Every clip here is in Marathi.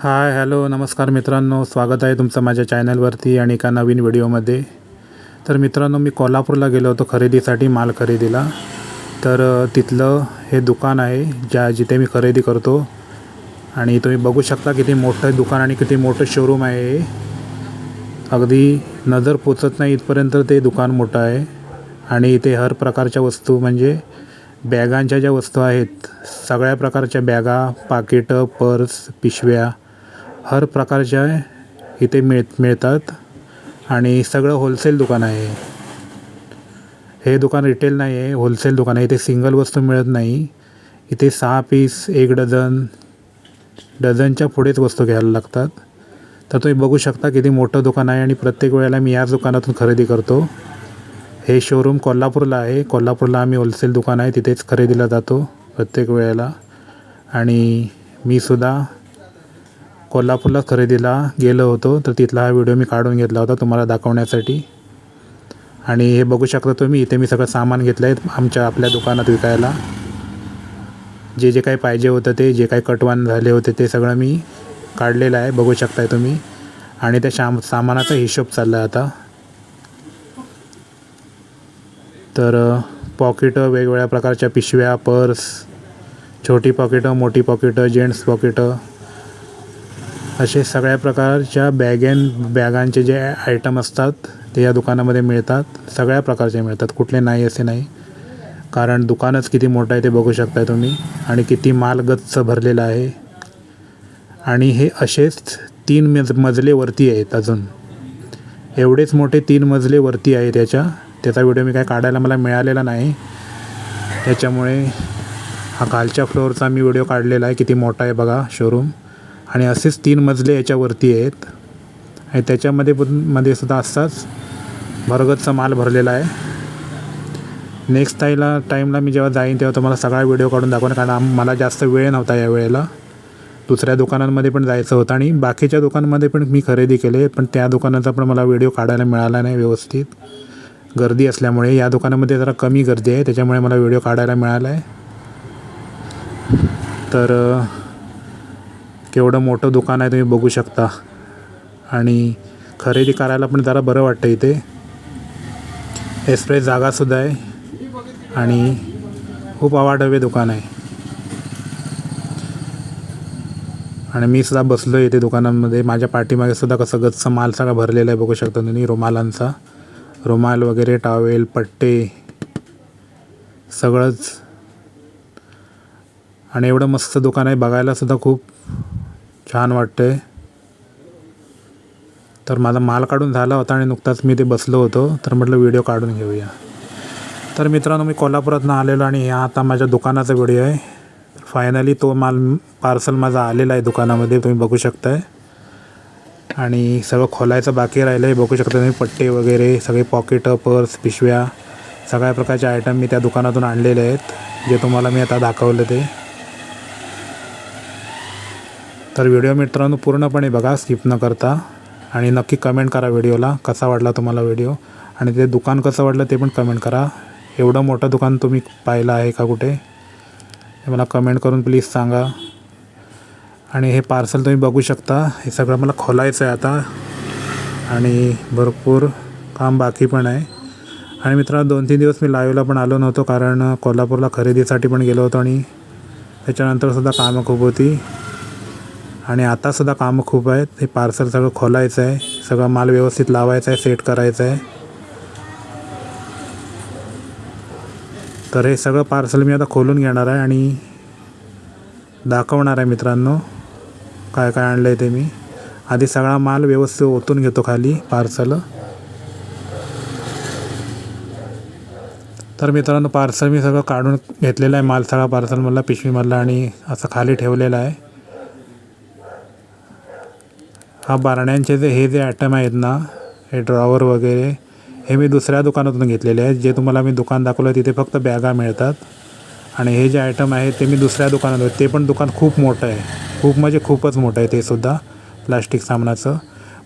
हाय हॅलो नमस्कार मित्रांनो. स्वागत आहे तुमचं माझ्या चॅनलवरती आणि एका नवीन व्हिडिओमध्ये. तर मित्रांनो मी कोल्हापूरला गेलो होतो खरेदीसाठी माल खरेदीला. तर तिथलं हे दुकान आहे ज्या जिथे मी खरेदी करतो. आणि तुम्ही बघू शकता किती मोठं दुकान आणि किती मोठं शोरूम आहे अगदी नजर पोचत नाही इथपर्यंत ते दुकान मोठं आहे. आणि इथे हर प्रकारच्या वस्तू म्हणजे बॅगांच्या ज्या वस्तू आहेत सगळ्या प्रकारच्या बॅगा पाकिटं पर्स पिशव्या हर प्रकारच्या इथे मिळ मिळतात. आणि सगळं होलसेल दुकान आहे. हे दुकान रिटेल नाही आहे होलसेल दुकान आहे. इथे सिंगल वस्तू मिळत नाही. इथे सहा पीस एक डझन डझनच्या पुढेच वस्तू घ्यायला लागतात. तर तुम्ही बघू शकता किती मोठं दुकान आहे आणि प्रत्येक वेळेला मी याच दुकानातून खरेदी करतो. हे शोरूम कोल्हापूरला आहे. कोल्हापूरला आम्ही होलसेल दुकान आहे तिथेच खरेदीला जातो प्रत्येक वेळेला. आणि मी सुद्धा कोल्हापूरला खरेदीला गेलो होतो तर तिथला हा व्हिडिओ मी काढून घेतला होता तुम्हाला दाखवण्यासाठी. आणि हे बघू शकता तुम्ही इथे मी सगळं सामान घेतलं आहे आमच्या आपल्या दुकानात विकायला. जे जे काही पाहिजे होतं ते जे काही कटवान झाले होते ते सगळं मी काढलेलं आहे बघू शकताय तुम्ही. आणि त्या शाम सामानाचा हिशोब चालला आहे आता. तर पॉकेटं वेगवेगळ्या प्रकारच्या पिशव्या पर्स छोटी पॉकेटं मोठी पॉकेटं जेंट्स पॉकेटं असे सगळ्या प्रकारच्या बॅगेन बॅगांचे जे आयटम असतात ते या दुकानामध्ये मिळतात. सगळ्या प्रकारचे मिळतात कुठले नाही असे नाही. कारण दुकानच किती मोठं आहे ते बघू शकताय तुम्ही. आणि किती माल गच्च भरलेला आहे. आणि हे असेच तीन मज मजलेवरती आहेत अजून. एवढेच मोठे तीन मजले वरती त्याच्या त्याचा व्हिडिओ मी काय काढायला मला मिळालेला नाही. त्याच्यामुळे हा खालच्या फ्लोअरचा मी व्हिडिओ काढलेला आहे. किती मोठा आहे बघा शोरूम आणि असेच तीन मजले याच्यावरती आहेत. आणि त्याच्यामध्ये पण मध्ये सुद्धा असाच भरगतचा माल भरलेला आहे. नेक्स्ट टाईला टाईमला मी जेव्हा जाईन तेव्हा तुम्हाला सगळा व्हिडिओ काढून दाखवणार कारण मला जास्त वेळ नव्हता या वेळेला. दुसऱ्या दुकानांमध्ये पण जायचं होतं आणि बाकीच्या दुकानांमध्ये पण मी खरेदी केले पण त्या दुकानाचा पण मला व्हिडिओ काढायला मिळाला नाही व्यवस्थित. गर्दी असल्यामुळे या दुकानामध्ये जरा कमी गर्दी आहे त्याच्यामुळे मला व्हिडिओ काढायला मिळाला आहे तर केवढं मोठं दुकान आहे तुम्ही बघू शकता. आणि खरेदी करायला पण जरा बरं वाटतं इथे. एक्सप्रेस जागासुद्धा आहे. आणि खूप आवाढव्य दुकान आहे. आणि मी सुद्धा बसलो इथे दुकानामध्ये. माझ्या पाठीमागे सुद्धा कसं गच्च माल सगळा भरलेला आहे बघू शकता तुम्ही रुमालांचा. रुमाल वगैरे टॉवेल पट्टे सगळंच. आणि एवढं मस्त दुकान आहे बघायला सुद्धा खूप छान वाटते तर माझा माल काढून झाला होता आणि नुकताच मी ते बसलो होतो. तर म्हटलं व्हिडिओ काढून घेऊया. तर मित्रांनो मी कोल्हापुरातनं आलेलो आणि हा आता माझ्या दुकानाचा व्हिडिओ आहे. फायनली तो माल पार्सल माझा आलेला आहे दुकानामध्ये तुम्ही बघू शकताय. आणि सगळं खोलायचं बाकी राहिलं आहे बघू शकता तुम्ही पट्टे वगैरे सगळे पॉकेटं पर्स पिशव्या सगळ्या प्रकारचे आयटम मी त्या दुकानातून आणलेले आहेत. जे तुम्हाला मी आता दाखवलं ते. तर व्हिडिओ मित्रांनो पूर्णपणे बघा स्किप न करता. आणि नक्की कमेंट करा व्हिडिओला कसा वाटला तुम्हाला व्हिडिओ? आणि ते दुकान कसं वाटलं ते पण कमेंट करा. एवढं मोठं दुकान तुम्ही पाहिलं आहे का कुठे? हे मला कमेंट करून प्लीज सांगा. आणि हे पार्सल तुम्ही बघू शकता. हे सगळं मला खोलायचं आहे आता. आणि भरपूर काम बाकी पण आहे. आणि मित्रांनो दोन तीन दिवस मी लाईव्हला पण आलो नव्हतो कारण कोल्हापूरला खरेदीसाठी पण गेलो होतो आणि त्याच्यानंतरसुद्धा कामं खूप होती. आणि आतासुद्धा कामं खूप आहेत हे पार्सल सगळं खोलायचं आहे. सगळं माल व्यवस्थित लावायचा आहे सेट करायचं आहे. तर हे सगळं पार्सल मी आता खोलून घेणार आहे आणि दाखवणार आहे मित्रांनो काय काय आणलं आहे ते मी. आधी सगळा माल व्यवस्थित ओतून घेतो खाली पार्सल तर मित्रांनो पार्सल मी सगळं काढून घेतलेलं आहे. माल सगळा पार्सल मला पिशवीमधला आणि असं खाली ठेवलेला आहे. हा बारण्यांचे जे हे जे आयटम आहेत ना हे ड्रॉवर वगैरे हे मी दुसऱ्या दुकानातून घेतलेले आहेत. जे तुम्हाला मी दुकान दाखवलं तिथे फक्त बॅगा मिळतात. आणि हे जे आयटम आहेत ते मी दुसऱ्या दुकानात ते पण दुकान खूप मोठं आहे. खूप म्हणजे खूपच मोठं आहे ते सुद्धा प्लास्टिक सामानाचं.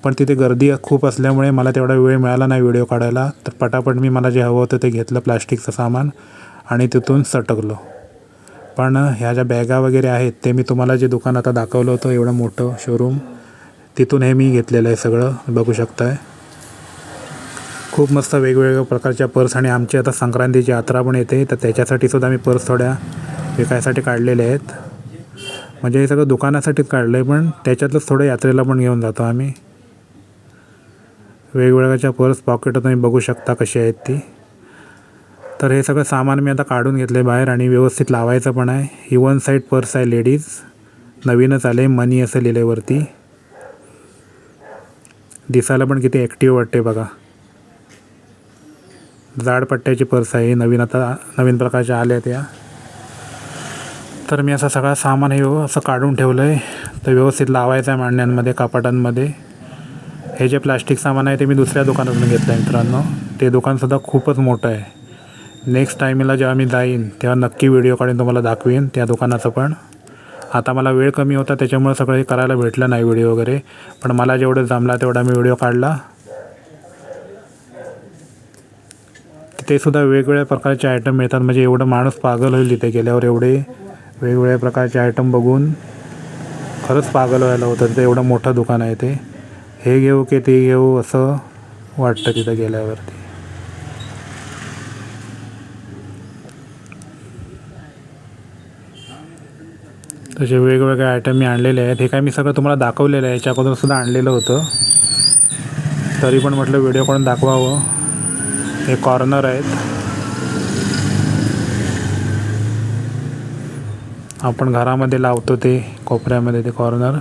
पण तिथे गर्दी खूप असल्यामुळे मला तेवढा वेळ मिळाला नाही व्हिडिओ काढायला. तर पटापट मी मला जे हवं होतं ते घेतलं प्लास्टिकचं सामान. आणि तिथून सटकलो. पण ह्या ज्या बॅगा वगैरे आहेत ते मी तुम्हाला जे दुकान आता दाखवलं होतं एवढं मोठं शोरूम तिथून हे मी घेतलेलं आहे सगळं. बघू शकताय. खूप मस्त वेगवेगळ्या प्रकारच्या पर्स आणि आमची आता संक्रांतीची यात्रा पण येते. तर त्याच्यासाठी सुद्धा मी पर्स थोड्या विकायसाठी काढलेल्या आहेत. म्हणजे हे सगळं दुकानासाठीच काढलं आहे पण त्याच्यातलंच थोडं यात्रेला पण घेऊन जातो आम्ही. वेगवेगळ्याच्या पर्स पॉकेट तुम्ही बघू शकता कशी आहेत ती. तर हे सगळं सामान मी आता काढून घेतलं बाहेर आणि व्यवस्थित लावायचं पण आहे. ही वन साईड पर्स आहे लेडीज. नवीनच आले मनी असं लिहिलं वरती. दिसायला पण किती ॲक्टिव्ह वाटते बघा. जाड पट्ट्याची पर्स आहे नवीन आता नवीन प्रकारच्या आल्या त्या. तर मी असं सगळं सामान हे असं काढून ठेवलं आहे तर व्यवस्थित लावायचं आहे मांडण्यांमध्ये कपाटांमध्ये. हे जे प्लास्टिक सामान आहे ते मी दुसऱ्या दुकानातून घेतलं आहे मित्रांनो. ते दुकानसुद्धा खूपच मोठं आहे. नेक्स्ट टाईमला जेव्हा मी जाईन तेव्हा नक्की व्हिडिओ काढून तुम्हाला दाखवीन त्या दुकानाचं पण. आता मला वेळ कमी होता त्याच्यामुळे सगळं हे करायला भेटलं नाही व्हिडिओ वगैरे. पण मला जेवढं जमला तेवढा मी व्हिडिओ काढला. ते सुद्धा वेगवेगळ्या प्रकारचे आयटम मिळतात. म्हणजे एवढं माणूस पागल होईल तिथे गेल्यावर एवढे वेगवेगळ्या प्रकारचे आयटम बघून खरंच पागल व्हायला होतं. तिथे एवढं मोठं दुकान आहे ते. हे घेऊ की ते घेऊ असं वाटतं तिथं गेल्यावरती. तसे वेगवेगळे आयटम मी आणलेले आहेत. हे काय मी सगळं तुम्हाला दाखवलेलं आहे. याच्या अगोदर सुद्धा आणलेलं होतं. तरी पण म्हटलं व्हिडिओ काढून दाखवावं. हे कॉर्नर आहेत. आपण घरामध्ये लावतो ते कोपऱ्यामध्ये ते कॉर्नर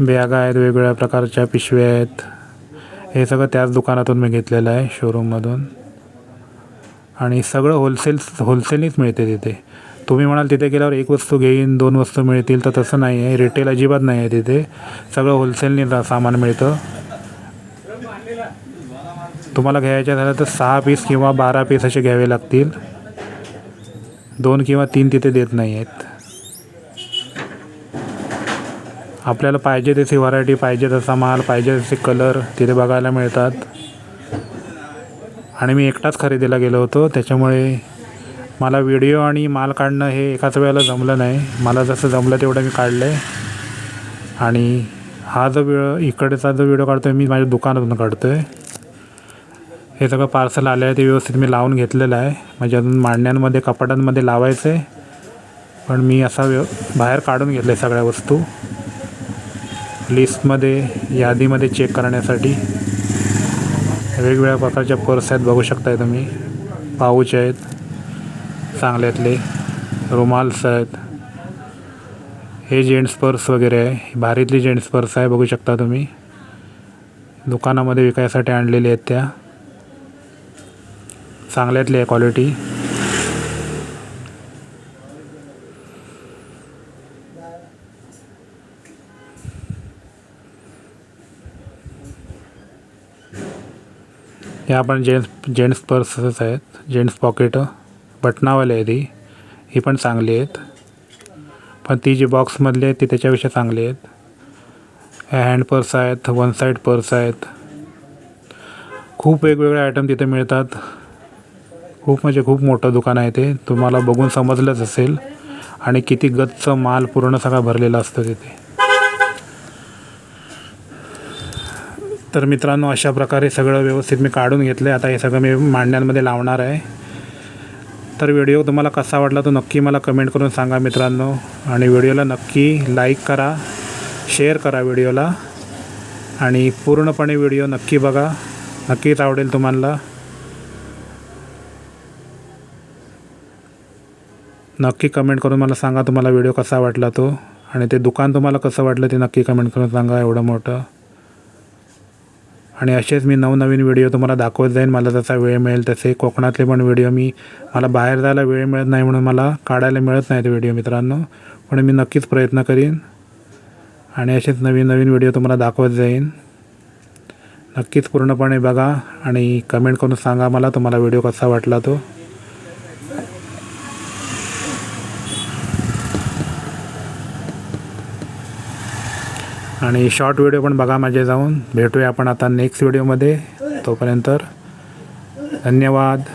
बॅगा आहेत वेगवेगळ्या प्रकारच्या पिशव्या आहेत. हे सगळं त्याच दुकानातून मी घेतलेलं आहे शोरूममधून आणि सगळं होलसेल होलसेलनीच मिळते तिथे. तुम्ही म्हणाल तिथे गेल्यावर एक वस्तू घेईन दोन वस्तू मिळतील तर तसं नाही आहे. रिटेल अजिबात नाही आहे तिथे. सगळं होलसेलनी सामान मिळतं. तुम्हाला घ्यायचं झालं तर सहा पीस किंवा बारा पीस असे घ्यावे लागतील. दोन किंवा तीन तिथे देत नाही आहेत आपल्याला पाहिजे तशी व्हरायटी पाहिजे तसा माल पाहिजे तसे कलर तिथे बघायला मिळतात. आणि मी एकटाच खरेदीला गेलो होतो त्याच्यामुळे मला व्हिडिओ आणि माल काढणं हे एकाच वेळेला जमलं नाही. मला जसं जमलं तेवढं मी काढलं आहे आणि हा जो वेळ इकडचा जो व्हिडिओ काढतो आहे मी माझ्या दुकानातून काढतो आहे हे सगळं पार्सल आलं आहे ते व्यवस्थित मी लावून घेतलेलं आहे. म्हणजे अजून मांडण्यांमध्ये कपाटांमध्ये लावायचं आहे पण मी असा व्यव बाहेर काढून घेतलं आहे सगळ्या वस्तू. लिस्टमध्ये यादीमध्ये चेक करण्यासाठी. वेगवेगळ्या प्रकारच्या पर्स आहेत बघू शकताय तुम्ही. पाऊच आहेत. चांगल्यातले. रुमाल्स आहेत हे जेंट्स पर्स वगैरे आहे. भारीतली जेंट्स पर्स आहे बघू शकता तुम्ही. दुकानामध्ये विकायसाठी आणलेली आहेत त्या. चांगल्यातली आहे क्वालिटी या पण जेंट्स जेंट्स पर्सेस आहेत. Gents pocket. बटनावाले आहे ती ही पण चांगली आहेत. पण ती जी बॉक्समधली आहेत ती त्याच्यापेक्षा चांगली आहेत. हँड पर्स आहेत वन साईड पर्स आहेत. खूप वेगवेगळे आयटम तिथे मिळतात. खूप म्हणजे खूप मोठं दुकान आहे ते. तुम्हाला बघून समजलंच असेल. आणि किती गच्च माल पूर्ण सगळा भरलेला असतो तिथे. तर मित्रांनो अशा प्रकारे सगळं व्यवस्थित मी काढून घेतलं आहे आता हे सगळं मी मांडण्यांमध्ये लावणार आहे. तर व्हिडिओ तुम्हाला कसा वाटला तो नक्की मला कमेंट करून सांगा मित्रांनो. आणि व्हिडिओला नक्की लाईक करा शेअर करा व्हिडिओला. आणि पूर्णपणे व्हिडिओ नक्की बघा नक्कीच आवडेल तुम्हाला. नक्की कमेंट करून मला सांगा तुम्हाला व्हिडिओ कसा वाटला तो. आणि ते दुकान तुम्हाला कसं वाटलं ते नक्की कमेंट करून सांगा एवढं मोठं. आणि असेच मी नवनवीन व्हिडिओ तुम्हाला दाखवत जाईन. मला जसा वेळ मिळेल तसे कोकणातले पण व्हिडिओ मी मला बाहेर जायला वेळ मिळत नाही म्हणून मला काढायला मिळत नाही ते व्हिडिओ मित्रांनो. पण मी नक्कीच प्रयत्न करीन. आणि असेच नवीन नवीन व्हिडिओ तुम्हाला दाखवत जाईन. नक्कीच पूर्णपणे बघा आणि कमेंट करून सांगा मला तुम्हाला व्हिडिओ कसा वाटला तो. आणि शॉर्ट व्हिडिओ पण बघा माझे जाऊन. भेटूया आपण आता नेक्स्ट व्हिडिओमध्ये तोपर्यंत धन्यवाद.